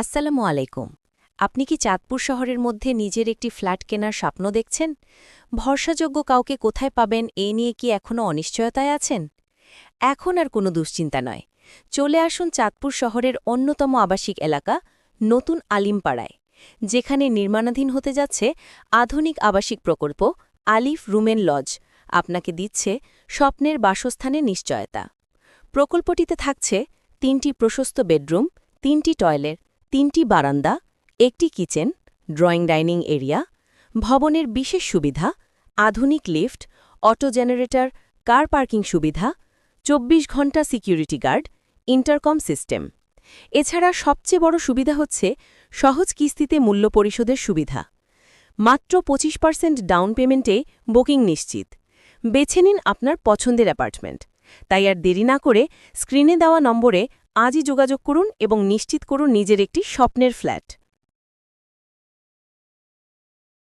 আসসালামু আলাইকুম। আপনি কি চাঁদপুর শহরের মধ্যে নিজের একটি ফ্ল্যাট কেনার স্বপ্ন দেখছেন? ভরসাযোগ্য কাউকে কোথায় পাবেন এ নিয়ে কি এখনও অনিশ্চয়তায় আছেন? এখন আর কোনো দুশ্চিন্তা নয়। চলে আসুন চাঁদপুর শহরের অন্যতম আবাসিক এলাকা, নতুন আলিমপাড়ায়, যেখানে নির্মাণাধীন হতে যাচ্ছে আধুনিক আবাসিক প্রকল্প আলিফ রুমেন লজ। আপনাকে দিচ্ছে স্বপ্নের বাসস্থানে নিশ্চয়তা। প্রকল্পটিতে থাকছে তিনটি প্রশস্ত বেডরুম, তিনটি টয়লেট তিনটি বারান্দা, একটি কিচেন, ড্রয়িং ডাইনিং এরিয়া, ভবনের বিশেষ সুবিধা, আধুনিক lift, auto generator, car parking সুবিধা ২৪ ঘণ্টা সিকিউরিটি গার্ড, ইন্টারকম সিস্টেম। এছাড়া সবচেয়ে বড় সুবিধা হচ্ছে সহজ কিস্তিতে মূল্য পরিশোধের সুবিধা। মাত্র ২৫ পার্সেন্ট ডাউন পেমেন্টে বুকিং নিশ্চিত। বেছে নিন আপনার পছন্দের অ্যাপার্টমেন্ট। তাই আর দেরি না করে স্ক্রিনে দেওয়া নম্বরে আজই যোগাযোগ করুন এবং নিশ্চিত করুন নিজের একটি স্বপ্নের ফ্ল্যাট।